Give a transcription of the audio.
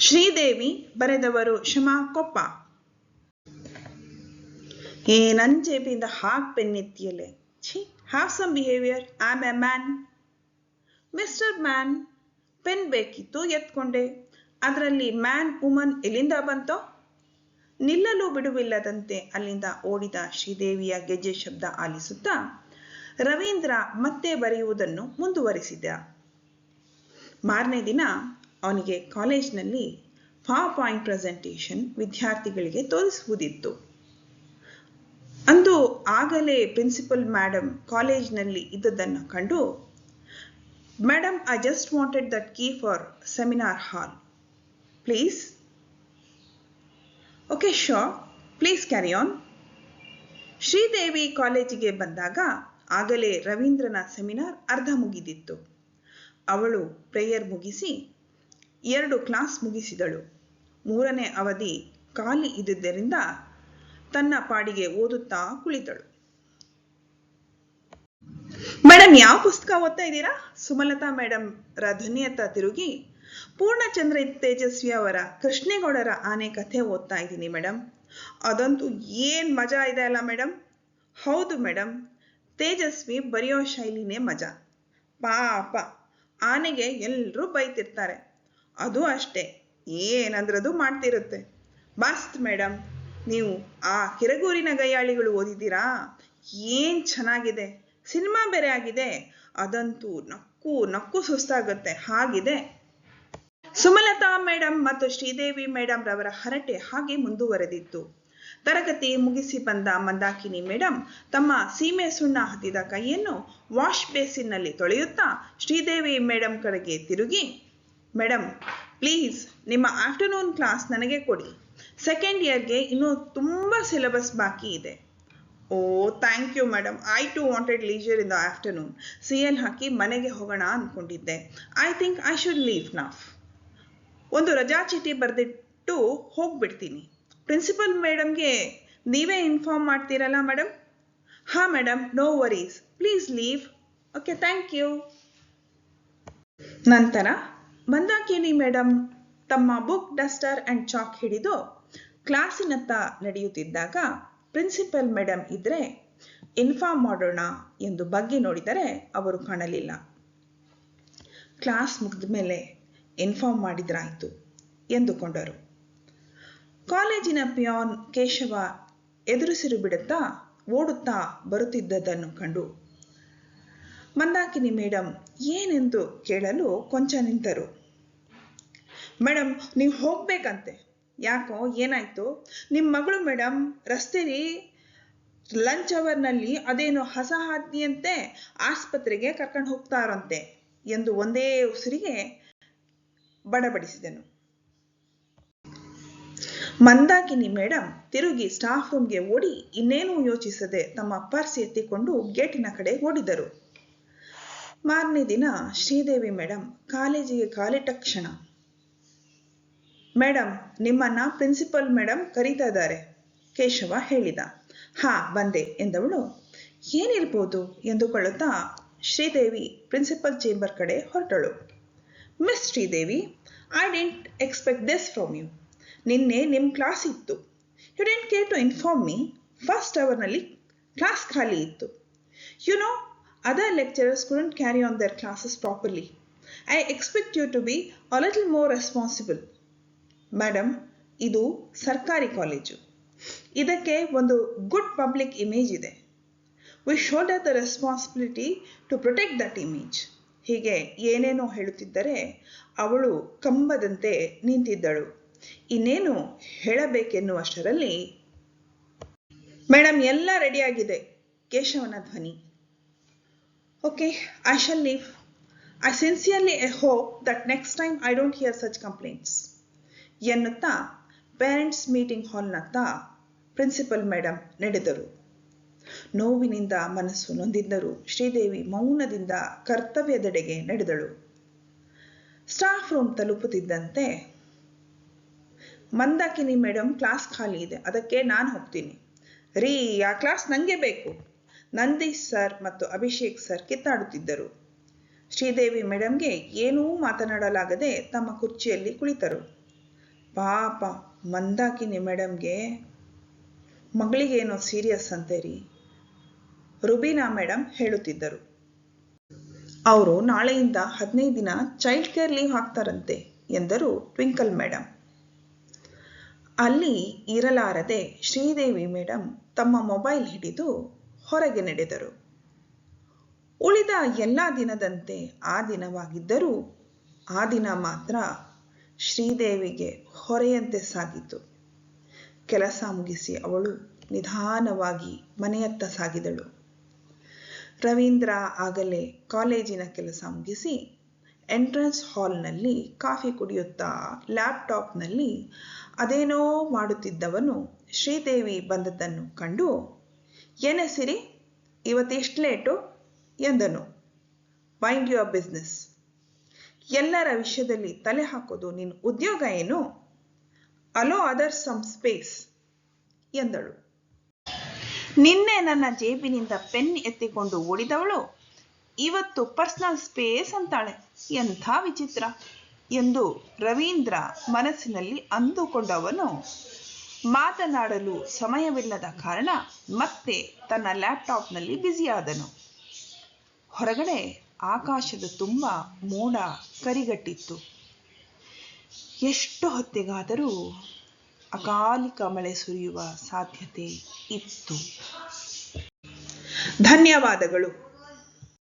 ಶ್ರೀದೇವಿ ಬರೆದವರು ಶಮಾ ಕೊಪ್ಪ ಏ ನನ್ ಜೇಬಿಂದ ಹಾಕ್ ಪೆನ್ನೆತ್ತಿಯಲೆ ಛೀ have some behaviour am a man mister man pen ಬೇಕಿತ್ತು ಎತ್ಕೊಂಡೆ. ಅದರಲ್ಲಿ ಮ್ಯಾನ್ ವುಮನ್ ಎಲ್ಲಿಂದ ಬಂತೋ? ನಿಲ್ಲಲು ಬಿಡುವಿಲ್ಲದಂತೆ ಅಲ್ಲಿಂದ ಓಡಿದ ಶ್ರೀದೇವಿಯ ಗೆಜ್ಜೆ ಶಬ್ದ ಆಲಿಸುತ್ತಾ ರವೀಂದ್ರ ಮತ್ತೆ ಬರೆಯುವುದನ್ನು ಮುಂದುವರಿಸಿದ. ಮಾರನೇ ದಿನ ಅವನಿಗೆ ಕಾಲೇಜ್ನಲ್ಲಿ ಪವರ್ ಪಾಯಿಂಟ್ ಪ್ರೆಸೆಂಟೇಷನ್ ವಿದ್ಯಾರ್ಥಿಗಳಿಗೆ ತೋರಿಸುವುದಿತ್ತು. ಅಂದು ಆಗಲೇ ಪ್ರಿನ್ಸಿಪಲ್ ಮೇಡಮ್ ಕಾಲೇಜ್ನಲ್ಲಿ ಇದ್ದದನ್ನು ಕಂಡು madam I just wanted that key for seminar hall please okay show please carry on Sridevi ಕಾಲೇಜಿಗೆ ಬಂದಾಗ ಆಗಲೇ ರವೀಂದ್ರನ ಸೆಮಿನಾರ್ ಅರ್ಧ ಮುಗಿದಿತ್ತು. ಅವಳು ಪ್ರೇಯರ್ ಮುಗಿಸಿ ಎರಡು ಕ್ಲಾಸ್ ಮುಗಿಸಿದಳು. ಮೂರನೇ ಅವಧಿ ಖಾಲಿ ಇದ್ದಿದ್ದರಿಂದ ತನ್ನ ಪಾಡಿಗೆ ಓದುತ್ತಾ ಕುಳಿತಳು. ಮೇಡಮ್ ಯಾವ ಪುಸ್ತಕ ಓದ್ತಾ ಇದ್ದೀರಾ? ಸುಮಲತಾ ಮೇಡಮ್ ರ ತಿರುಗಿ, ಪೂರ್ಣಚಂದ್ರ ತೇಜಸ್ವಿ ಅವರ ಕೃಷ್ಣೇಗೌಡರ ಆನೆ ಕಥೆ ಓದ್ತಾ ಇದ್ದೀನಿ ಮೇಡಮ್ ಅದಂತೂ ಏನ್ ಮಜಾ ಇದೆ ಅಲ್ಲ ಮೇಡಮ್ ಹೌದು ಮೇಡಮ್ ತೇಜಸ್ವಿ ಬರೆಯೋ ಶೈಲಿನೇ ಮಜಾ. ಪಾಪ, ಆನೆಗೆ ಎಲ್ಲರೂ ಬೈತಿರ್ತಾರೆ. ಅದು ಅಷ್ಟೇ. ಏನಂದ್ರದು ಮಾಡ್ತಿರುತ್ತೆ. ಮಸ್ತ್ ಮೇಡಮ್ ನೀವು ಆ ಕಿರಗೂರಿನ ಗಯಾಳಿಗಳು ಓದಿದ್ದೀರಾ? ಏನ್ ಚೆನ್ನಾಗಿದೆ? ಸಿನಿಮಾ ಬೇರೆ ಆಗಿದೆ. ಅದಂತೂ ನಕ್ಕು ನಕ್ಕು ಸುಸ್ತಾಗುತ್ತೆ. ಹಾಗಿದೆ. ಸುಮಲತಾ ಮೇಡಮ್ ಮತ್ತು ಶ್ರೀದೇವಿ ಮೇಡಮ್ ರವರ ಹರಟೆ ಹಾಗೆ ಮುಂದುವರೆದಿತ್ತು. ತರಗತಿ ಮುಗಿಸಿ ಬಂದ ಮಂದಾಕಿನಿ ಮೇಡಮ್ ತಮ್ಮ ಸೀಮೆ ಸುಣ್ಣ ಹತ್ತಿದ ಕೈಯನ್ನು ವಾಶ್ ಬೇಸಿನ್ನಲ್ಲಿ ತೊಳೆಯುತ್ತಾ ಶ್ರೀದೇವಿ ಮೇಡಮ್ ಕಡೆಗೆ ತಿರುಗಿ ಮೇಡಮ್ ಪ್ಲೀಸ್ ನಿಮ್ಮ ಆಫ್ಟರ್ನೂನ್ ಕ್ಲಾಸ್ ನನಗೆ ಕೊಡಿ. ಸೆಕೆಂಡ್ ಇಯರ್ಗೆ ಇನ್ನೂ ತುಂಬ ಸಿಲೆಬಸ್ ಬಾಕಿ ಇದೆ. ಓ thank you madam I too wanted leisure in the afternoon C L ಹಾಕಿ ಮನೆಗೆ ಹೋಗೋಣ ಅಂದ್ಕೊಂಡಿದ್ದೆ I think I should leave enough ಒಂದು ರಜಾ ಚೀಟಿ ಬರೆದಿಟ್ಟು ಹೋಗ್ಬಿಡ್ತೀನಿ. ಪ್ರಿನ್ಸಿಪಲ್ ಮೇಡಮ್ಗೆ ನೀವೇ ಇನ್ಫಾರ್ಮ್ ಮಾಡ್ತೀರಲ್ಲ ಮೇಡಮ್ ಹಾಂ madam no worries please leave okay thank you ನಂತರ ಮಂದಾಕಿನಿ ಮೇಡಮ್ ತಮ್ಮ ಬುಕ್ ಡಸ್ಟರ್ ಅಂಡ್ ಚಾಕ್ ಹಿಡಿದು ಕ್ಲಾಸಿನತ್ತ ನಡೆಯುತ್ತಿದ್ದಾಗ ಪ್ರಿನ್ಸಿಪಲ್ ಮೇಡಮ್ ಇದ್ರೆ ಇನ್ಫಾರ್ಮ್ ಮಾಡೋಣ ಎಂದು ಬಗ್ಗೆ ನೋಡಿದರೆ ಅವರು ಕಾಣಲಿಲ್ಲ. ಕ್ಲಾಸ್ ಮುಗಿದ ಮೇಲೆ ಇನ್ಫಾರ್ಮ್ ಮಾಡಿದ್ರಾಯ್ತು ಎಂದುಕೊಂಡರು. ಕಾಲೇಜಿನ ಪಿಯಾನ್ ಕೇಶವ ಎದುರುಸಿರು ಬಿಡುತ್ತಾ ಓಡುತ್ತಾ ಬರುತ್ತಿದ್ದದನ್ನು ಕಂಡು ಮಂದಾಕಿನಿ ಮೇಡಮ್ ಏನೆಂದು ಕೇಳಲು ಕೊಂಚ ನಿಂತರು. ಮೇಡಮ್ ನೀವು ಹೋಗ್ಬೇಕಂತೆ. ಯಾಕೋ, ಏನಾಯ್ತು? ನಿಮ್ಮ ಮಗಳು ಮೇಡಮ್ ರಸ್ತೆಲಿ ಲಂಚ್ ಅವರ್ನಲ್ಲಿ ಅದೇನೋ ಹಸಹಾದಿಯಂತೆ ಆಸ್ಪತ್ರೆಗೆ ಕರ್ಕೊಂಡು ಹೋಗ್ತಾರಂತೆ ಎಂದು ಒಂದೇ ಉಸಿರಿಗೆ ಬಡಬಡಿಸಿದನು ಮಂದಾಕಿನಿ ಮೇಡಮ್ ತಿರುಗಿ ಸ್ಟಾಫ್ ರೂಮ್ಗೆ ಓಡಿ ಇನ್ನೇನೂ ಯೋಚಿಸದೆ ತಮ್ಮ ಪರ್ಸ್ ಎತ್ತಿಕೊಂಡು ಗೇಟಿನ ಕಡೆ ಓಡಿದರು. ಮಾರನೇ ದಿನ ಶ್ರೀದೇವಿ ಮೇಡಮ್ ಕಾಲೇಜಿಗೆ ಕಾಲಿಟ್ಟ ಕ್ಷಣ. ಮೇಡಮ್ ನಿಮ್ಮನ್ನ ಪ್ರಿನ್ಸಿಪಲ್ ಮೇಡಮ್ ಕರೀತಾ ಇದ್ದಾರೆ, ಕೇಶವ ಹೇಳಿದ. ಹಾ, ಬಂದೆ ಎಂದವಳು. ಏನಿರ್ಬೋದು ಎಂದುಕೊಳ್ಳುತ್ತಾ ಶ್ರೀದೇವಿ ಪ್ರಿನ್ಸಿಪಲ್ ಚೇಂಬರ್ ಕಡೆ ಹೊರಟಳು. Miss Sridevi, I didn't expect this from you. ನಿನ್ನೆ ನಿಮ್ಮ ಕ್ಲಾಸ್ ಇತ್ತು. You didn't care to inform me. First ಅವರ್ನಲ್ಲಿ class ಖಾಲಿ ಇತ್ತು. You know other lecturers couldn't carry on their classes properly. I expect you to be a little more responsible madam ಇದು ಸರ್ಕಾರಿ college ಇದಕ್ಕೆ ಒಂದು good public image ಇದೆ. We shoulder the responsibility to protect that image ಹೀಗೆ ಏನೇನೋ ಹೇಳುತ್ತಿದ್ದರೆ ಅವಳು ಕಂಬದಂತೆ ನಿಂತಿದ್ದಳು. ಇನ್ನೇನು ಹೇಳಬೇಕೆನ್ನುವಷ್ಟರಲ್ಲಿ madam ಎಲ್ಲ ರೆಡಿಯಾಗಿದೆ ಕೇಶವನ ಧ್ವನಿ. Okay I shall leave. I sincerely hope that next time I don't hear such complaints ಎನ್ನುತ್ತಾ ಪೇರೆಂಟ್ಸ್ ಮೀಟಿಂಗ್ ಹಾಲ್ನತ್ತ ಪ್ರಿನ್ಸಿಪಲ್ ಮೇಡಮ್ ನಡೆದರು. ನೋವಿನಿಂದ ಮನಸ್ಸು ನೊಂದಿದ್ದರೂ ಶ್ರೀದೇವಿ ಮೌನದಿಂದ ಕರ್ತವ್ಯದೆಡೆಗೆ ನಡೆದಳು. ಸ್ಟಾಫ್ ರೂಮ್ ತಲುಪುತ್ತಿದ್ದಂತೆ, ಮಂದಾಕಿನಿ ಮೇಡಮ್ ಕ್ಲಾಸ್ ಖಾಲಿ ಇದೆ, ಅದಕ್ಕೆ ನಾನು ಹೋಗ್ತೀನಿ. ರೀ, ಆ ಕ್ಲಾಸ್ ನನಗೆ ಬೇಕು. ನಂದೀಶ್ ಸರ್ ಮತ್ತು ಅಭಿಷೇಕ್ ಸರ್ ಕಿತ್ತಾಡುತ್ತಿದ್ದರು. ಶ್ರೀದೇವಿ ಮೇಡಮ್ಗೆ ಏನೂ ಮಾತನಾಡಲಾಗದೆ ತಮ್ಮ ಕುರ್ಚಿಯಲ್ಲಿ ಕುಳಿತರು. ಪಾಪ ಮಂದಾಕಿನಿ ಮೇಡಮ್ಗೆ ಮಗಳಿಗೇನೋ ಸೀರಿಯಸ್ ಅಂತೇರಿ, ರುಬೀನಾ ಮೇಡಮ್ ಹೇಳುತ್ತಿದ್ದರು. ಅವರು ನಾಳೆಯಿಂದ ಹದಿನೈದು ದಿನ ಚೈಲ್ಡ್ ಕೇರ್ ಲೀವ್ ಹಾಕ್ತಾರಂತೆ ಎಂದರು ಟ್ವಿಂಕಲ್ ಮೇಡಮ್. ಅಲ್ಲಿ ಇರಲಾರದೆ ಶ್ರೀದೇವಿ ಮೇಡಮ್ ತಮ್ಮ ಮೊಬೈಲ್ ಹಿಡಿದು ಹೊರಗೆ ನಡೆದರು. ಉಳಿದ ಎಲ್ಲ ದಿನದಂತೆ ಆ ದಿನವಾಗಿದ್ದರೂ ಆ ದಿನ ಮಾತ್ರ ಶ್ರೀದೇವಿಗೆ ಹೊರೆಯಂತೆ ಸಾಗಿತು. ಕೆಲಸ ಮುಗಿಸಿ ಅವಳು ನಿಧಾನವಾಗಿ ಮನೆಯತ್ತ ಸಾಗಿದಳು. ರವೀಂದ್ರ ಆಗಲೇ ಕಾಲೇಜಿನ ಕೆಲಸ ಮುಗಿಸಿ ಎಂಟ್ರೆನ್ಸ್ ಹಾಲ್ನಲ್ಲಿ ಕಾಫಿ ಕುಡಿಯುತ್ತಾ ಲ್ಯಾಪ್ಟಾಪ್ನಲ್ಲಿ ಅದೇನೋ ಮಾಡುತ್ತಿದ್ದವನು ಶ್ರೀದೇವಿ ಬಂದದ್ದನ್ನು ಕಂಡು ಏನೇ ಸಿರಿ ಇವತ್ತೆಷ್ಟು ಲೇಟು ಎಂದನು. ಮೈಂಡ್ ಯುವರ್ ಬಿಸ್ನೆಸ್ ಎಲ್ಲರ ವಿಷಯದಲ್ಲಿ ತಲೆ ಹಾಕೋದು ನಿನ್ನ ಉದ್ಯೋಗ ಏನು? ಅಲೋ ಅದರ್ ಸಮ್ ಸ್ಪೇಸ್ ಎಂದಳು. ನಿನ್ನೆ ನನ್ನ ಜೇಬಿನಿಂದ ಪೆನ್ ಎತ್ತಿಕೊಂಡು ಓಡಿದವಳು. ಇವತ್ತು ಪರ್ಸನಲ್ ಸ್ಪೇಸ್ ಅಂತಾಳೆ. ಎಂಥ ವಿಚಿತ್ರ ಎಂದು ರವೀಂದ್ರ ಮನಸ್ಸಿನಲ್ಲಿ ಅಂದುಕೊಂಡವನು. ಮಾತನಾಡಲು ಸಮಯವಿಲ್ಲದ ಕಾರಣ ಮತ್ತೆ ತನ್ನ ಲ್ಯಾಪ್ಟಾಪ್ನಲ್ಲಿ ಬ್ಯುಸಿಯಾದನು. ಹೊರಗಡೆ ಆಕಾಶದ ತುಂಬ ಮೋಡ ಕರಿಗಟ್ಟಿತ್ತು. ಎಷ್ಟು ಹೊತ್ತಿಗಾದರೂ ಅಕಾಲಿಕ ಮಳೆ ಸುರಿಯುವ ಸಾಧ್ಯತೆ ಇತ್ತು. ಧನ್ಯವಾದಗಳು.